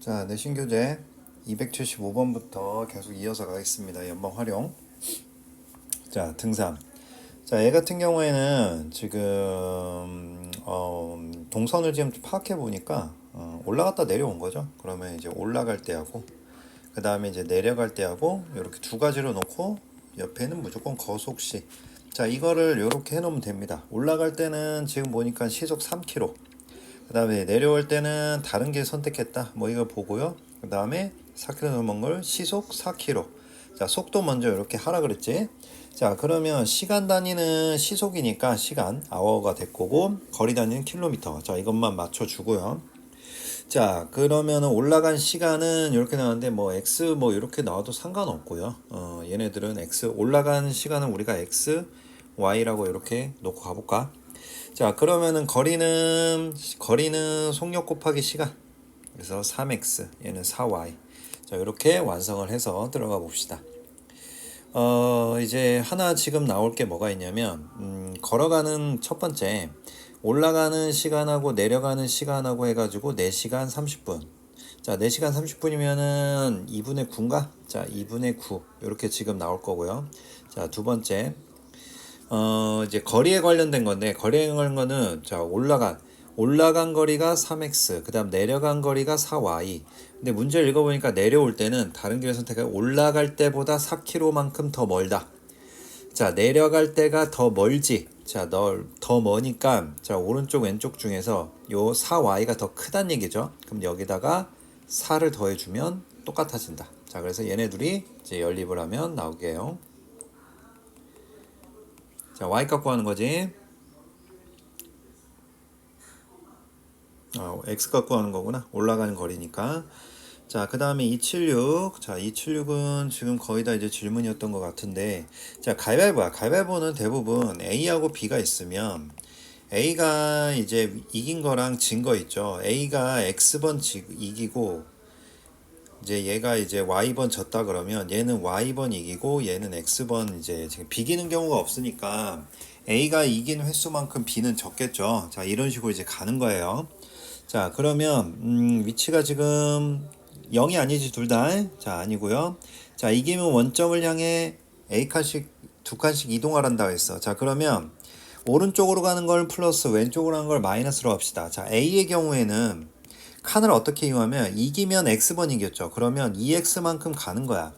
자, 내신 교재 275번부터 계속 이어서 가겠습니다. 연방 활용. 자, 등산. 자, 얘 같은 경우에는 지금 어, 동선을 지금 파악해 보니까 어, 올라갔다 내려온 거죠. 그러면 이제 올라갈 때하고 그 다음에 이제 내려갈 때하고 이렇게 두 가지로 놓고 옆에는 무조건 거속시. 자, 이거를 이렇게 해놓으면 됩니다. 올라갈 때는 지금 보니까 시속 3km. 그 다음에 내려올 때는 다른 길 선택했다. 뭐 이거 보고요. 그 다음에 4km 넘은 걸 시속 4km. 자, 속도 먼저 이렇게 하라 그랬지. 자, 그러면 시간 단위는 시속이니까 시간, 아워가 될 거고, 거리 단위는 킬로미터. 자, 이것만 맞춰 주고요. 자, 그러면은 올라간 시간은 이렇게 나왔는데, 뭐, X 뭐, 이렇게 나와도 상관없고요. 어, 얘네들은 X, 올라간 시간은 우리가 X, Y라고 이렇게 놓고 가볼까? 자, 그러면은 거리는, 거리는 속력 곱하기 시간. 그래서 3X, 얘는 4Y. 자, 이렇게 완성을 해서 들어가 봅시다. 어, 이제 하나 지금 나올 게 뭐가 있냐면, 음, 걸어가는 첫 번째, 올라가는 시간하고 내려가는 시간하고 해가지고 4시간 30분. 자, 4시간 30분이면은 2분의 9인가? 자, 2분의 9. 이렇게 지금 나올 거고요. 자, 두 번째, 어, 이제 거리에 관련된 건데, 거리에 관련된 거는, 자, 올라간, 올라간 거리가 3x, 그 다음 내려간 거리가 4y. 근데 문제를 읽어 보니까 내려올 때는 다른 길을 선택해 올라갈 때보다 4km만큼 더 멀다. 자, 내려갈 때가 더 멀지. 자, 널, 더 머니까, 자, 오른쪽, 왼쪽 중에서 요 4y가 더 크단 얘기죠. 그럼 여기다가 4를 더해 주면 똑같아진다. 자, 그래서 얘네 둘이 이제 연립을 하면 나오게요. 자, y 갖고 하는 거지. 어, x 갖고 하는 거구나. 올라가는 거리니까. 자, 그 다음에 276. 자, 276은 지금 거의 다 이제 질문이었던 것 같은데. 자, 가위바위보야. 가위바위보는 대부분 A하고 B가 있으면 A가 이제 이긴 거랑 진 거 있죠. A가 X번 지, 이기고 이제 얘가 이제 Y번 졌다 그러면 얘는 Y번 이기고 얘는 X번 이제 지금 비기는 경우가 없으니까 A가 이긴 횟수만큼 B는 적겠죠. 자, 이런 식으로 이제 가는 거예요. 자, 그러면 음, 위치가 지금 0이 아니지 둘 다. 자, 아니고요. 자, 이기면 원점을 향해 A 칸씩 두 칸씩 이동하란다 했어. 자, 그러면 오른쪽으로 가는 걸 플러스 왼쪽으로 가는 걸 마이너스로 합시다. 자, A의 경우에는 칸을 어떻게 이용하면 이기면 X번 이겼죠. 그러면 2X만큼 가는 거야.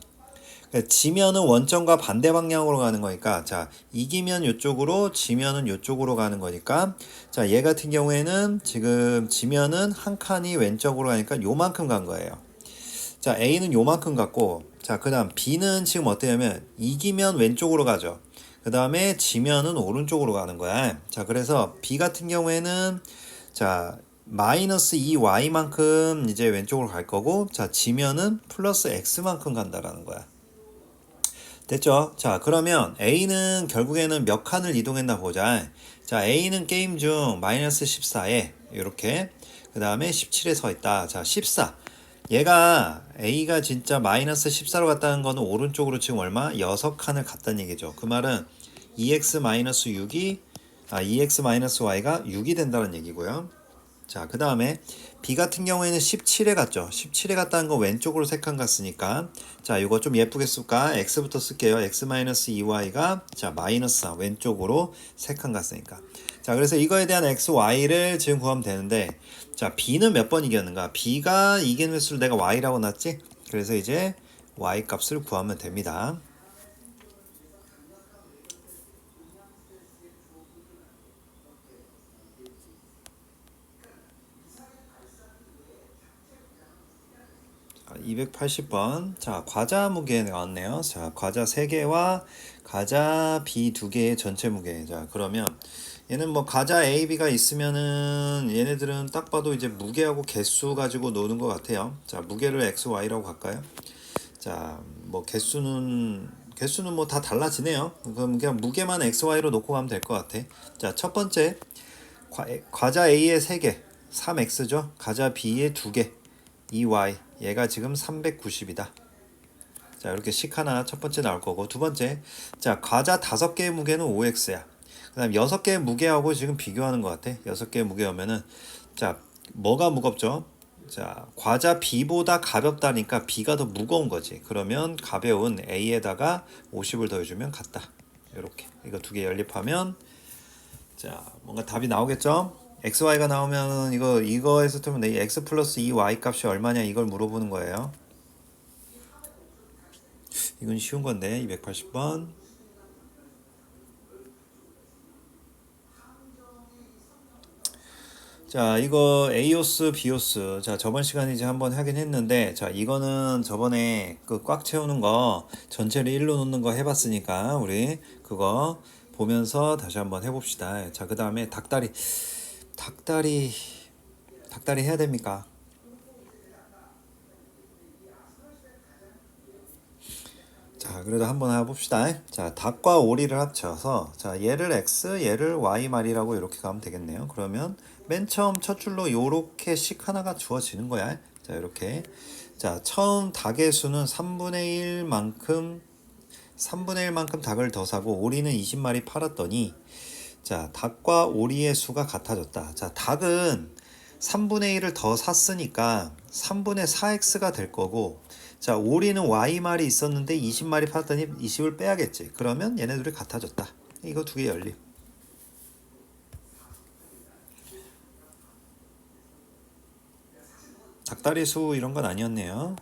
그러니까 지면은 원점과 반대 방향으로 가는 거니까 자 이기면 이쪽으로 지면은 이쪽으로 가는 거니까 자 얘 같은 경우에는 지금 지면은 한 칸이 왼쪽으로 가니까 요만큼 간 거예요 자 A는 요만큼 갔고 자 그 다음 B는 지금 어떠냐면 이기면 왼쪽으로 가죠 그 다음에 지면은 오른쪽으로 가는 거야 자 그래서 B 같은 경우에는 자 마이너스 2y만큼 이제 왼쪽으로 갈 거고 자 지면은 플러스 x만큼 간다라는 거야 됐죠? 자, 그러면 A는 결국에는 몇 칸을 이동했나 보자. 자, A는 게임 중 마이너스 14에 이렇게 그 다음에 17에 서 있다. 자, 14. 얘가 A가 진짜 마이너스 14로 갔다는 거는 오른쪽으로 지금 얼마? 6칸을 갔다는 얘기죠. 그 말은 2x 마이너스 6이 아, 2x 마이너스 y가 6이 된다는 얘기고요. 자, 그 다음에 B 같은 경우에는 17에 갔죠. 17에 갔다는 거 왼쪽으로 3칸 갔으니까 자, 이거 좀 예쁘게 쓸까? x부터 쓸게요. x-2y가 자, 마이너스 4 왼쪽으로 3칸 갔으니까. 자, 그래서 이거에 대한 x, y를 지금 구하면 되는데 자, b는 몇 번 이겼는가? b가 이긴 횟수를 내가 y라고 놨지? 그래서 이제 y 값을 구하면 됩니다. 280번. 자, 과자 무게 나왔네요. 자, 과자 3개와 과자 B 2개의 전체 무게. 자, 그러면 얘는 뭐 과자 A, B가 있으면은 얘네들은 딱 봐도 이제 무게하고 개수 가지고 노는 것 같아요. 자, 무게를 X, Y라고 할까요? 자, 뭐 개수는 개수는 뭐 다 달라지네요. 그럼 그냥 무게만 X, Y로 놓고 가면 될 것 같아. 자, 첫 번째 과, 과자 A의 3개, 3X죠. 과자 B의 2개, 2Y. 얘가 지금 390이다. 자, 이렇게 식 하나 첫 번째 나올 거고 두 번째. 자, 과자 다섯 개의 무게는 5x야. 그다음 여섯 개의 무게하고 지금 비교하는 것 같아. 여섯 개의 무게 오면은 자, 뭐가 무겁죠? 자, 과자 B보다 가볍다니까 B가 더 무거운 거지. 그러면 가벼운 A에다가 50을 더해주면 같다. 이렇게 이거 두 개 연립하면 자 뭔가 답이 나오겠죠? XY가 나오면 이거 이거에서 틀면 내 X 플러스 2Y 값이 얼마냐 이걸 물어보는 거예요. 이건 쉬운 건데 280번. 자, 이거 에이오스, 비오스. 자, 저번 시간에 이제 한번 하긴 했는데, 자, 이거는 저번에 그 꽉 채우는 거, 전체를 1로 놓는 거 해봤으니까, 우리 그거 보면서 다시 한번 해봅시다. 자, 그 다음에 닭다리. 닭다리, 닭다리 해야 됩니까? 자, 그래도 한번 해봅시다. 자, 닭과 오리를 합쳐서, 자, 얘를 x, 얘를 y 말이라고 이렇게 가면 되겠네요. 그러면 맨 처음 첫 줄로 요렇게 식 하나가 주어지는 거야. 자, 이렇게. 자, 처음 닭의 수는 3분의 1만큼, 3분의 1만큼 닭을 더 사고, 오리는 20마리 팔았더니, 자, 닭과 오리의 수가 같아졌다. 자, 닭은 3분의 1을 더 샀으니까 3분의 4x가 될 거고, 자, 오리는 y말이 있었는데 20마리 팔았더니 20을 빼야겠지. 그러면 얘네들이 같아졌다. 이거 두 개 열림. 닭다리 수 이런 건 아니었네요.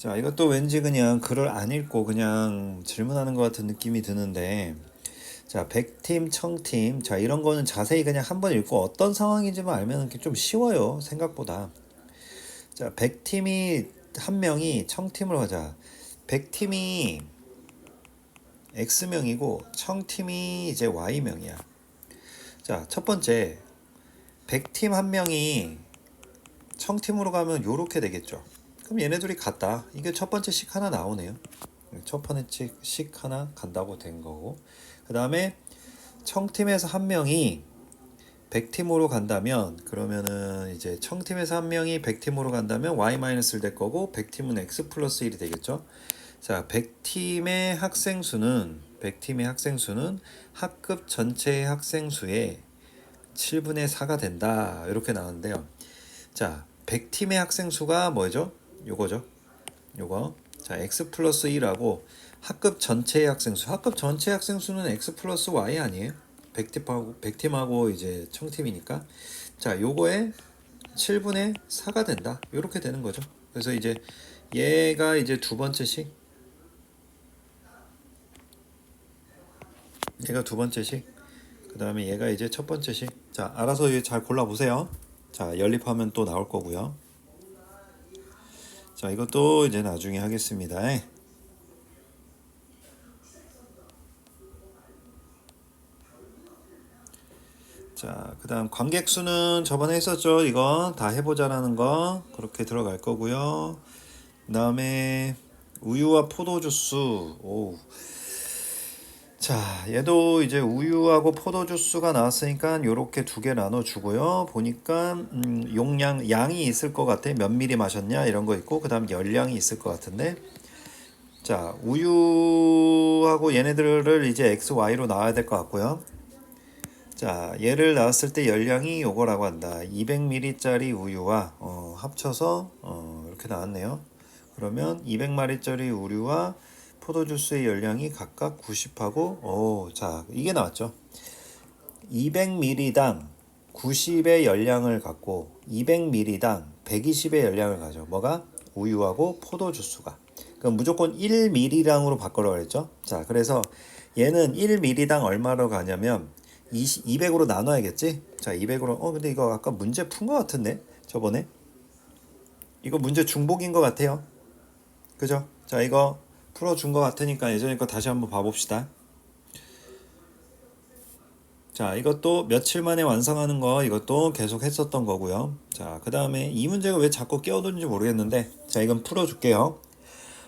자, 이것도 왠지 그냥 글을 안 읽고 그냥 질문하는 것 같은 느낌이 드는데, 자, 100팀, 1000팀. 자, 이런 거는 자세히 그냥 한 번 읽고 어떤 상황인지만 알면 좀 쉬워요. 생각보다. 자, 100팀이 한 명이 1000팀을 하자. 100팀이 X명이고 1000팀이 이제 Y명이야. 자, 첫 번째 100팀 한 명이 1000팀으로 가면 요렇게 되겠죠. 그럼 얘네들이 같다. 이게 첫 번째 식 하나 나오네요. 첫 번째 식 하나 간다고 된 거고. 그 다음에 청팀에서 한 명이 100팀으로 간다면 그러면은 이제 청팀에서 한 명이 100팀으로 간다면 y-1 될 거고 100팀은 x 플러스 1이 되겠죠. 자, 100팀의 학생 수는 100팀의 학생 수는 학급 전체의 학생 수의 7분의 4가 된다. 이렇게 나왔는데요. 자, 100팀의 학생 수가 뭐죠? 요거죠. 요거. 자, x 플러스 1하고 학급 전체의 학생 수. 학급 전체 학생 수는 x 플러스 y 아니에요? 100팀하고 100팀하고 이제 청팀이니까. 자, 요거에 7분의 4가 된다. 요렇게 되는 거죠. 그래서 이제 얘가 이제 두 번째 식. 얘가 두 번째 식. 그 다음에 얘가 이제 첫 번째 식. 자, 알아서 잘 골라보세요. 자, 연립하면 또 나올 거고요. 자, 이것도 이제 나중에 하겠습니다. 자, 그 다음 관객 수는 저번에 했었죠. 이거 다 해보자라는 거 그렇게 들어갈 거고요. 그 다음에 우유와 포도주스. 오. 자, 얘도 이제 우유하고 포도주스가 나왔으니까 요렇게 두 개 나눠 주고요. 보니까 음, 용량 양이 있을 것 같아. 몇 미리 마셨냐 이런 거 있고 그 다음 열량이 있을 것 같은데. 자, 우유하고 얘네들을 이제 x, y로 나와야 될 것 같고요. 자, 얘를 나왔을 때 열량이 요거라고 한다. 200ml짜리 우유와 어, 합쳐서 어, 이렇게 나왔네요. 그러면 200ml짜리 우유와 포도주스의 열량이 각각 90하고 오, 자, 이게 나왔죠. 200ml당 90의 열량을 갖고 200ml당 120의 열량을 가져. 뭐가? 우유하고 포도주스가. 그럼 무조건 1ml당으로 바꾸라고 그랬죠. 자, 그래서 얘는 1ml당 얼마로 가냐면 20, 200으로 나눠야겠지? 자, 200으로. 어, 근데 이거 아까 문제 푼 것 같은데? 저번에? 이거 문제 중복인 것 같아요. 그죠? 자, 이거 풀어준 것 같으니까 예전에 거 다시 한번 봐봅시다. 자, 이것도 며칠 만에 완성하는 거 이것도 계속 했었던 거고요. 자, 그 다음에 이 문제가 왜 자꾸 끼어드는지 모르겠는데, 자, 이건 풀어줄게요.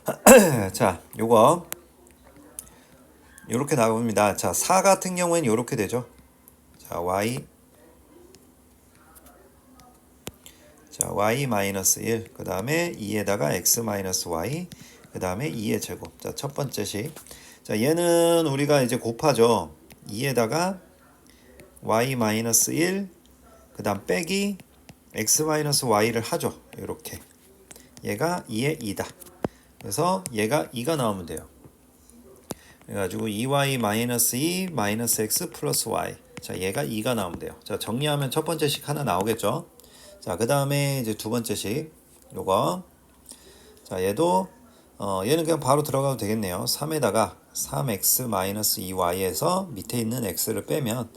자, 요거 이렇게 나옵니다. 자, 4 같은 경우에는 이렇게 되죠. 자, y 자, y 마이너스 1. 그 다음에 2에다가 x 마이너스 y. 그 다음에 2의 제곱. 자, 첫 번째 식. 자, 얘는 우리가 이제 곱하죠. 2에다가 y 마이너스 1, 그 다음 빼기 x 마이너스 y를 하죠. 이렇게. 얘가 2의 2다. 그래서 얘가 2가 나오면 돼요. 그래가지고 2y 마이너스 2 마이너스 x 플러스 y. 자, 얘가 2가 나오면 돼요. 자, 정리하면 첫 번째 식 하나 나오겠죠. 자, 그 다음에 이제 두 번째 식. 요거. 자, 얘도, 어, 얘는 그냥 바로 들어가도 되겠네요. 3에다가 3x 마이너스 2y에서 밑에 있는 x를 빼면,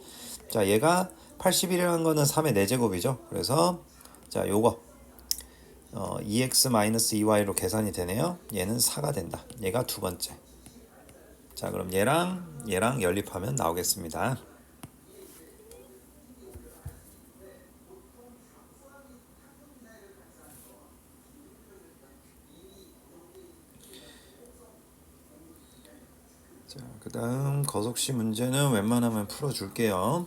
자, 얘가 81이라는 거는 3의 4제곱이죠. 그래서, 자, 요거. 어, 2x 마이너스 2y로 계산이 되네요. 얘는 4가 된다. 얘가 두 번째. 자, 그럼 얘랑 얘랑 연립하면 나오겠습니다. 자, 그 다음 거속시 문제는 웬만하면 풀어줄게요.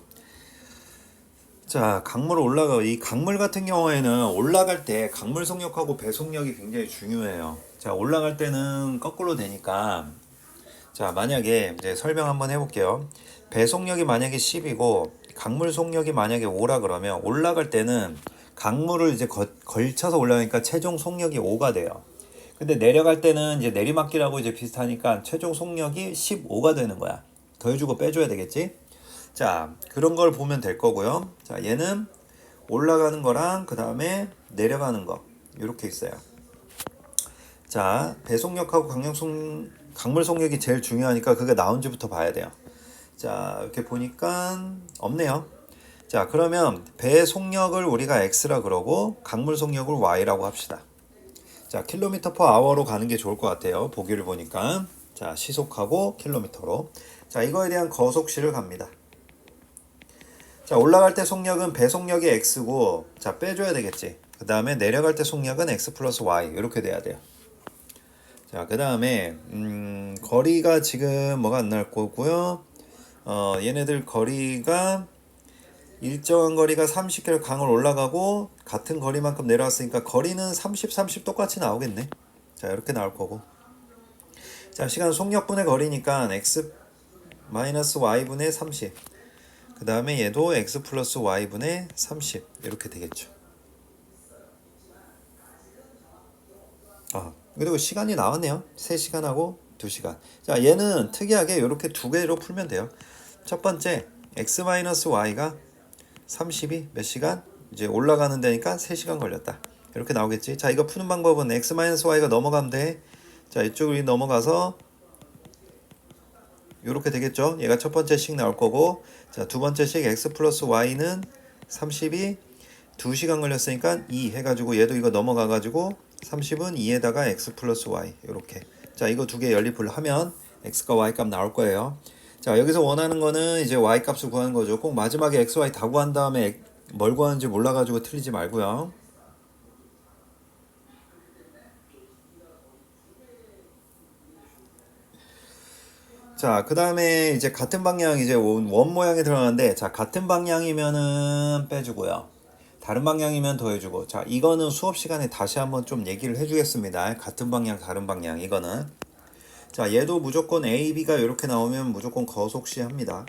자, 강물 올라가 이 강물 같은 경우에는 올라갈 때 강물 속력하고 배속력이 굉장히 중요해요. 자, 올라갈 때는 거꾸로 되니까 자, 만약에 이제 설명 한번 해볼게요. 배속력이 만약에 10이고 강물 속력이 만약에 5라 그러면 올라갈 때는 강물을 이제 거, 걸쳐서 올라가니까 최종 속력이 5가 돼요. 근데 내려갈 때는 이제 내리막길하고 이제 비슷하니까 최종 속력이 15가 되는 거야. 더해주고 빼줘야 되겠지? 자, 그런 걸 보면 될 거고요. 자, 얘는 올라가는 거랑 그 다음에 내려가는 거 이렇게 있어요. 자, 배속력하고 강력속 강물 속력이 제일 중요하니까 그게 나온지부터 봐야 돼요. 자, 이렇게 보니까 없네요. 자, 그러면 배 속력을 우리가 x라 그러고 강물 속력을 y라고 합시다. 자, 킬로미터 퍼 아워로 가는 게 좋을 것 같아요. 보기를 보니까. 자, 시속하고 킬로미터로. 자, 이거에 대한 거속시를 갑니다. 자, 올라갈 때 속력은 배속력이 x고, 자, 빼줘야 되겠지. 그 다음에 내려갈 때 속력은 x 플러스 y. 이렇게 돼야 돼요. 자, 그 다음에, 음, 거리가 지금 뭐가 안 나올 거고요. 어, 얘네들 거리가 일정한 거리가 30km 강을 올라가고 같은 거리만큼 내려왔으니까 거리는 30, 30 똑같이 나오겠네. 자, 이렇게 나올 거고. 자, 시간 속력분의 거리니까 x 마이너스 y분의 30. 그 다음에 얘도 x 플러스 y분의 30 이렇게 되겠죠. 아, 그리고 시간이 나왔네요. 3시간하고 2시간. 자, 얘는 특이하게 이렇게 두 개로 풀면 돼요. 첫 번째, x 마이너스 y가 30이 몇 시간? 이제 올라가는 데니까 3시간 걸렸다. 이렇게 나오겠지. 자, 이거 푸는 방법은 x 마이너스 y가 넘어가면 돼. 자, 이쪽으로 넘어가서 이렇게 되겠죠. 얘가 첫 번째 식 나올 거고, 자, 두 번째 식 x 플러스 y는 30이 2시간 걸렸으니까 2 해가지고 얘도 이거 넘어가가지고 30은 2에다가 x 플러스 y 이렇게. 자, 이거 두 개 연립을 하면 x과 y 값 나올 거예요. 자, 여기서 원하는 거는 이제 y 값을 구하는 거죠. 꼭 마지막에 x, y 다 구한 다음에 뭘 구하는지 몰라가지고 틀리지 말고요. 자, 그 다음에 이제 같은 방향 이제 원, 원 모양에 들어가는데, 자, 같은 방향이면은 빼주고요. 다른 방향이면 더해주고. 자, 이거는 수업 시간에 다시 한번 좀 얘기를 해주겠습니다. 같은 방향, 다른 방향, 이거는. 자, 얘도 무조건 A, B가 이렇게 나오면 무조건 거속시 합니다.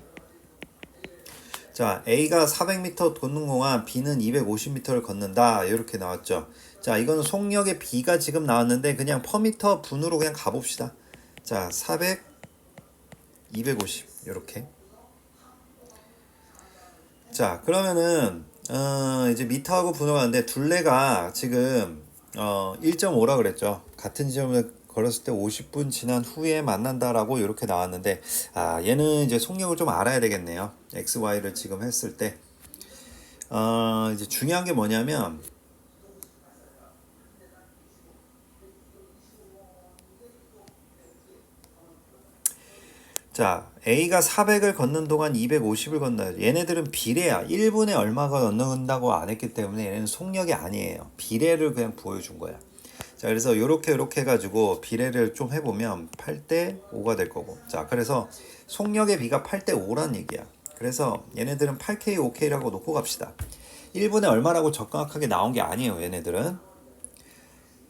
자, A가 400m 걷는 동안 B는 250m를 걷는다. 이렇게 나왔죠. 자, 이거는 속력의 B가 지금 나왔는데 그냥 퍼미터 분으로 그냥 가봅시다. 자, 400, 250 이렇게. 자, 그러면은 어, 이제 미터하고 분호가 있는데 둘레가 지금 어, 1.5라 그랬죠. 같은 지점을 걸었을 때 50분 지난 후에 만난다라고 이렇게 나왔는데 아 얘는 이제 속력을 좀 알아야 되겠네요. x, y를 지금 했을 때 어, 이제 중요한 게 뭐냐면 자 A가 400을 걷는 동안 250을 건다. 얘네들은 비례야. 1분에 얼마가 걷는다고 안 했기 때문에 얘네는 속력이 아니에요. 비례를 그냥 보여준 거야. 자, 그래서 요렇게 요렇게 해가지고 비례를 좀 해보면 8대 5가 될 거고. 자, 그래서 속력의 비가 8대 5란 얘기야. 그래서 얘네들은 8K, 5K라고 놓고 갑시다. 1분에 얼마라고 정확하게 나온 게 아니에요, 얘네들은.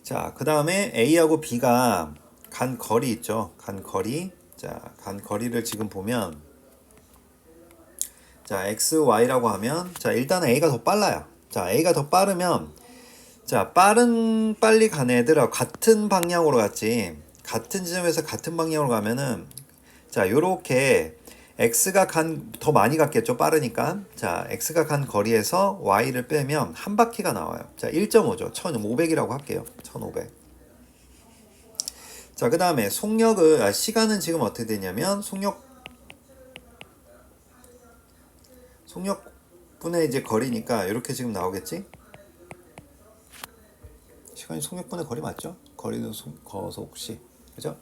자, 그 다음에 A하고 B가 간 거리 있죠. 간 거리. 자, 간 거리를 지금 보면 자, x, y라고 하면 자, 일단은 a가 더 빨라요. 자, a가 더 빠르면 자, 빠른 빨리 간 애들하고 같은 방향으로 갔지. 같은 지점에서 같은 방향으로 가면은 자, 요렇게 x가 간 더 많이 갔겠죠. 빠르니까. 자, x가 간 거리에서 y를 빼면 한 바퀴가 나와요. 자, 1.5죠. 1500이라고 할게요. 1500. 자, 그 다음에 속력을 아, 시간은 지금 어떻게 되냐면 속력 속력분의 이제 거리니까 이렇게 지금 나오겠지? 시간이 속력분의 거리 맞죠? 거리는 속, 거속시 그죠?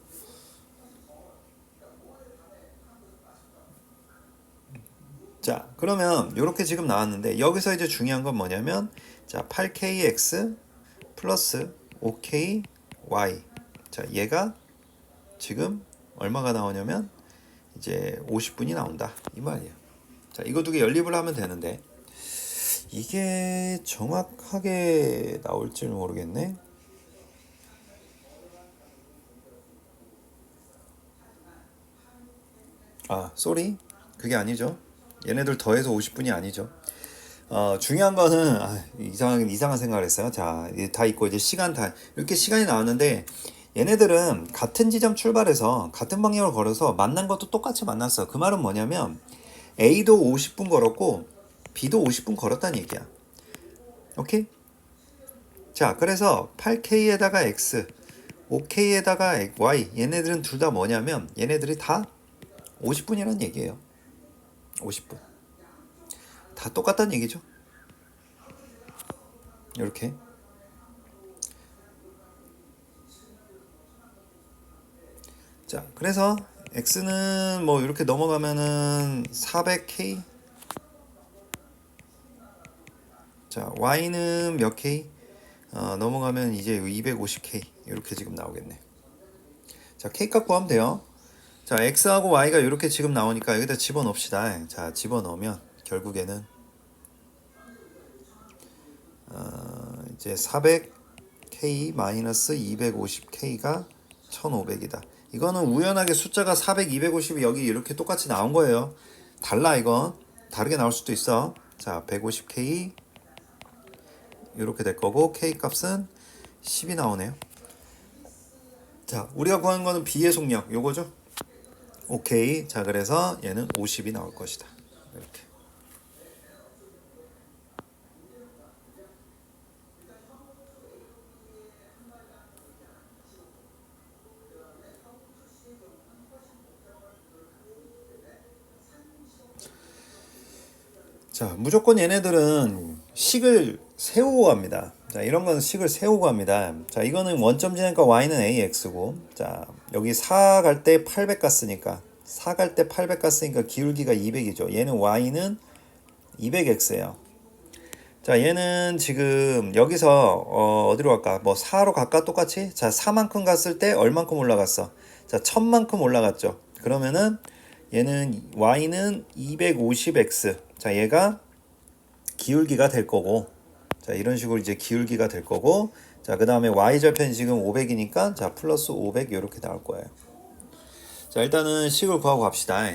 자 그러면 이렇게 지금 나왔는데 여기서 이제 중요한 건 뭐냐면 자 8kx 플러스 5ky 자 얘가 지금 얼마가 나오냐면 이제 50분이 나온다 이 말이에요 자 이거 두 개 연립을 하면 되는데 이게 정확하게 나올지 모르겠네 아 쏘리 그게 아니죠 얘네들 더해서 50분이 아니죠 어, 중요한 거는 아, 이상한 이상한 생각을 했어요. 자, 다 있고 이제 시간 다 이렇게 시간이 나왔는데 얘네들은 같은 지점 출발해서 같은 방향으로 걸어서 만난 것도 똑같이 만났어. 그 말은 뭐냐면 A도 50분 걸었고 B도 50분 걸었다는 얘기야. 오케이? 자, 그래서 8K에다가 X, 5K에다가 Y 얘네들은 둘 다 뭐냐면 얘네들이 다 50분이라는 얘기예요. 50분. 다 똑같다는 얘기죠. 이렇게. 자, 그래서 x는 뭐 이렇게 넘어가면은 400k. 자, y는 몇 k? 어, 넘어가면 이제 250k 이렇게 지금 나오겠네. 자, k 값 구하면 돼요. 자, x하고 y가 이렇게 지금 나오니까 여기다 집어넣읍시다. 자, 집어넣으면 결국에는 어, 이제 400k 마이너스 250k가 1500이다. 이거는 우연하게 숫자가 400, 250이 여기 이렇게 똑같이 나온 거예요. 달라 이건 다르게 나올 수도 있어. 자, 150k 이렇게 될 거고 k 값은 10이 나오네요. 자, 우리가 구한 거는 B의 속력 요거죠? 오케이. 자, 그래서 얘는 50이 나올 것이다. 이렇게. 자, 무조건 얘네들은 식을 세우고 갑니다. 자, 이런 거는 식을 세우고 갑니다. 자, 이거는 원점 지나니까 y는 ax고, 자, 여기 4 갈 때 800 갔으니까, 4 갈 때 800 갔으니까 기울기가 200이죠. 얘는 y는 200x예요. 자, 얘는 지금 여기서 어, 어디로 갈까? 뭐 4로 갈까? 똑같이? 자, 4만큼 갔을 때 얼만큼 올라갔어? 자, 1000만큼 올라갔죠. 그러면은 얘는 y는 250x. 자, 얘가 기울기가 될 거고. 자, 이런 식으로 이제 기울기가 될 거고. 자, 그 다음에 y 절편이 지금 500이니까 자, 플러스 500 이렇게 나올 거예요. 자, 일단은 식을 구하고 갑시다.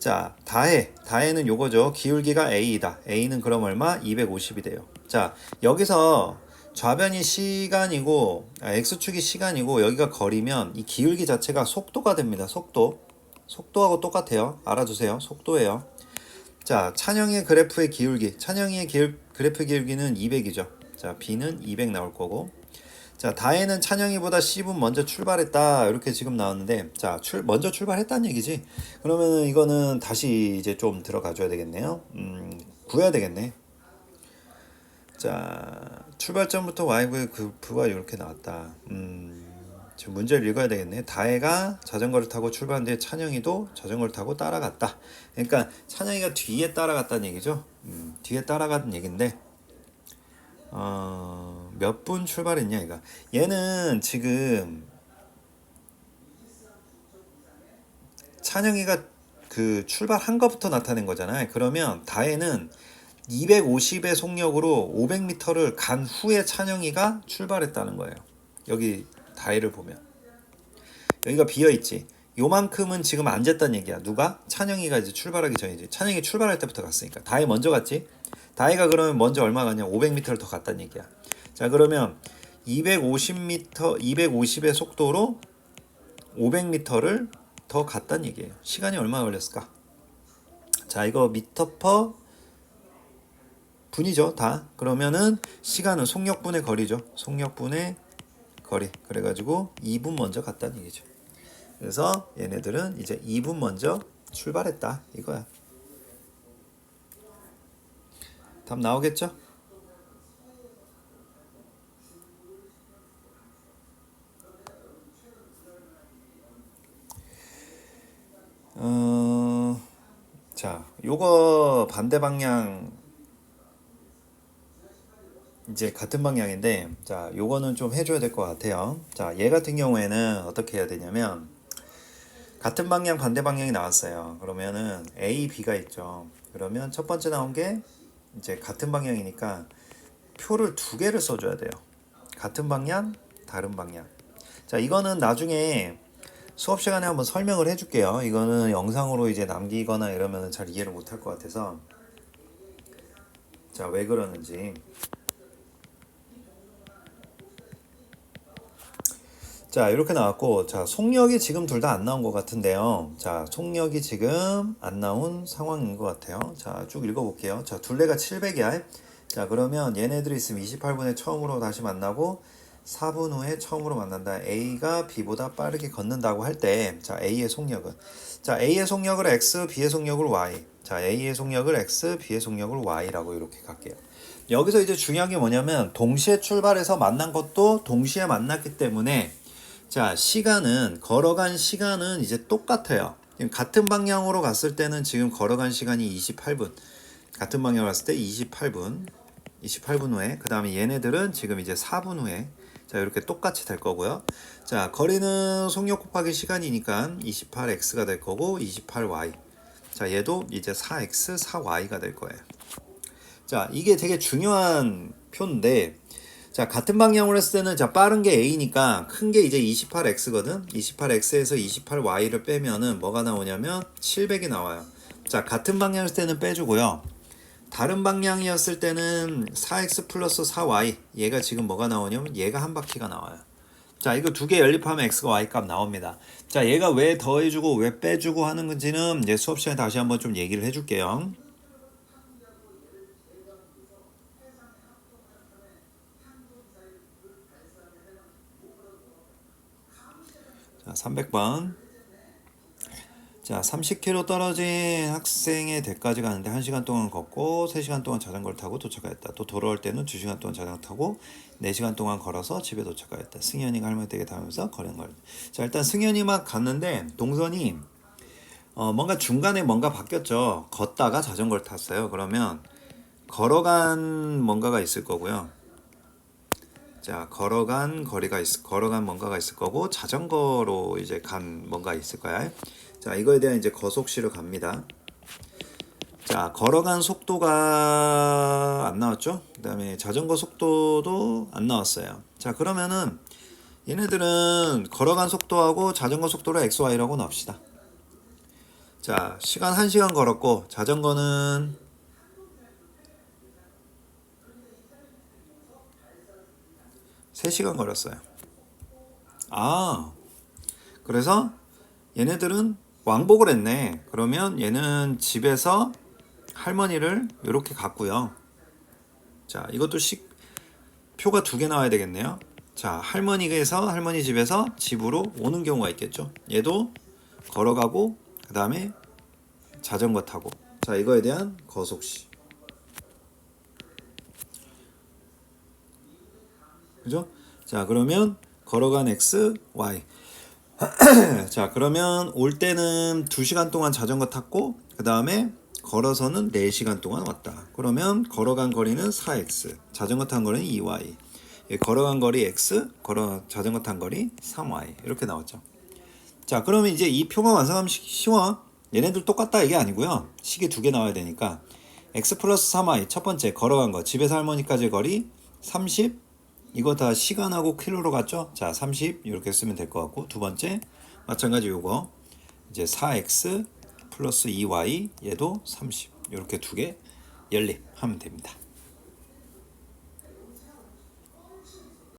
자, 다해. 다해는 요거죠. 기울기가 a이다. a는 그럼 얼마? 250이 돼요. 자, 여기서 좌변이 시간이고 아, x축이 시간이고 여기가 거리면 이 기울기 자체가 속도가 됩니다. 속도. 속도하고 똑같아요. 알아두세요. 속도예요. 자, 찬영의 그래프의 기울기. 찬영이의 기울, 그래프 기울기는 200이죠. 자, b는 200 나올 거고. 자, 다혜는 찬영이보다 10분 먼저 출발했다. 이렇게 지금 나왔는데, 자, 출, 먼저 출발했다는 얘기지. 그러면은 이거는 다시 이제 좀 들어가 줘야 되겠네요. 음, 구해야 되겠네. 자, 출발점부터 y의 그프가 이렇게 나왔다. 음, 지금 문제를 읽어야 되겠네. 다혜가 자전거를 타고 출발한 뒤에 찬영이도 자전거를 타고 따라갔다. 그러니까 찬영이가 뒤에 따라갔다는 얘기죠. 음, 뒤에 따라간 얘긴데 어, 몇 분 출발했냐 이가. 얘는 지금 찬영이가 그 출발한 것부터 나타낸 거잖아요. 그러면 다혜는 250의 속력으로 500m를 간 후에 찬영이가 출발했다는 거예요. 여기 다이를 보면 여기가 비어 있지. 요만큼은 지금 안 쟀단 얘기야. 누가? 찬영이가 이제 출발하기 전이지. 찬영이 출발할 때부터 갔으니까. 다이 먼저 갔지? 다이가 그러면 먼저 얼마 가냐? 500m를 더 갔단 얘기야. 자, 그러면 250m, 250의 속도로 500m를 더 갔단 얘기예요. 시간이 얼마 걸렸을까? 자, 이거 미터 퍼 분이죠, 다. 그러면은 시간은 속력분의 거리죠. 속력분의 거리. 그래가지고 2분 먼저 갔다는 얘기죠. 그래서 얘네들은 이제 2분 먼저 출발했다 이거야. 답 나오겠죠? 어, 자, 요거 반대 방향 이제 같은 방향인데, 자, 요거는 좀 해줘야 될 것 같아요. 자, 얘 같은 경우에는 어떻게 해야 되냐면, 같은 방향 반대 방향이 나왔어요. 그러면은 A, B가 있죠. 그러면 첫 번째 나온 게 이제 같은 방향이니까 표를 두 개를 써줘야 돼요. 같은 방향, 다른 방향. 자, 이거는 나중에 수업 시간에 한번 설명을 해줄게요. 이거는 영상으로 이제 남기거나 이러면 잘 이해를 못할 것 같아서. 자, 왜 그러는지. 자, 이렇게 나왔고, 자, 속력이 지금 둘 다 안 나온 것 같은데요. 자, 속력이 지금 안 나온 상황인 것 같아요. 자, 쭉 읽어볼게요. 자, 둘레가 700이야. 자, 그러면 얘네들이 있으면 28분에 처음으로 다시 만나고, 4분 후에 처음으로 만난다. A가 B보다 빠르게 걷는다고 할 때, 자, A의 속력은. 자, A의 속력을 X, B의 속력을 Y. 자, A의 속력을 X, B의 속력을 Y라고 이렇게 갈게요. 여기서 이제 중요한 게 뭐냐면, 동시에 출발해서 만난 것도 동시에 만났기 때문에, 자, 시간은 걸어간 시간은 이제 똑같아요. 같은 방향으로 갔을 때는 지금 걸어간 시간이 28분. 같은 방향으로 갔을 때 28분. 28분 후에 그 다음에 얘네들은 지금 이제 4분 후에 자, 이렇게 똑같이 될 거고요. 자, 거리는 속력 곱하기 시간이니까 28x가 될 거고 28y. 자, 얘도 이제 4x, 4y가 될 거예요. 자, 이게 되게 중요한 표인데 자, 같은 방향으로 했을 때는 자, 빠른 게 A니까 큰 게 이제 28X거든. 28X에서 28Y를 빼면은 뭐가 나오냐면 700이 나와요. 자, 같은 방향일 때는 빼주고요. 다른 방향이었을 때는 4X 플러스 4Y. 얘가 지금 뭐가 나오냐면 얘가 한 바퀴가 나와요. 자, 이거 두 개 연립하면 X가 Y 값 나옵니다. 자, 얘가 왜 더해주고 왜 빼주고 하는 건지는 이제 수업 시간에 다시 한번 좀 얘기를 해줄게요. 자, 300번. 자, 30km 떨어진 학생의 댁까지 가는데 1시간 동안 걷고 3시간 동안 자전거를 타고 도착하였다. 또 돌아올 때는 2시간 동안 자전거 타고 4시간 동안 걸어서 집에 도착하였다. 승현이가 할머니 댁에 닿으면서 걸은 걸. 자, 일단 승현이 막 갔는데 동선이 어, 뭔가 중간에 뭔가 바뀌었죠. 걷다가 자전거를 탔어요. 그러면 걸어간 뭔가가 있을 거고요. 자, 걸어간 거리가 있, 걸어간 뭔가가 있을 거고 자전거로 이제 간 뭔가 있을 거야. 자, 이거에 대한 이제 거속시를 갑니다. 자, 걸어간 속도가 안 나왔죠? 그다음에 자전거 속도도 안 나왔어요. 자, 그러면은 얘네들은 걸어간 속도하고 자전거 속도를 XY라고 납시다. 자, 시간 1시간 걸었고 자전거는 세 시간 걸렸어요. 아, 그래서 얘네들은 왕복을 했네. 그러면 얘는 집에서 할머니를 이렇게 갔고요. 자, 이것도 식 표가 두 개 나와야 되겠네요. 자, 할머니에서 할머니 집에서 집으로 오는 경우가 있겠죠. 얘도 걸어가고 그 다음에 자전거 타고. 자, 이거에 대한 거속시. 그죠? 자, 그러면 걸어간 x, y. 자, 그러면 올 때는 2시간 동안 자전거 탔고 그 다음에 걸어서는 4시간 동안 왔다. 그러면 걸어간 거리는 4x, 자전거 탄 거리는 2y. 예, 걸어간 거리 x, 걸어 자전거 탄 거리 3y. 이렇게 나왔죠. 자, 그러면 이제 이 표가 완성하면 쉬- 쉬워. 얘네들 똑같다 이게 아니고요. 식이 두 개 나와야 되니까 x 플러스 3y 첫 번째 걸어간 거 집에서 할머니까지 거리 30 이거 다 시간하고 킬로로 갔죠? 자, 30 이렇게 쓰면 될 것 같고 두 번째 마찬가지 요거 이제 4x 플러스 2y 얘도 30 이렇게 두 개 연립하면 됩니다.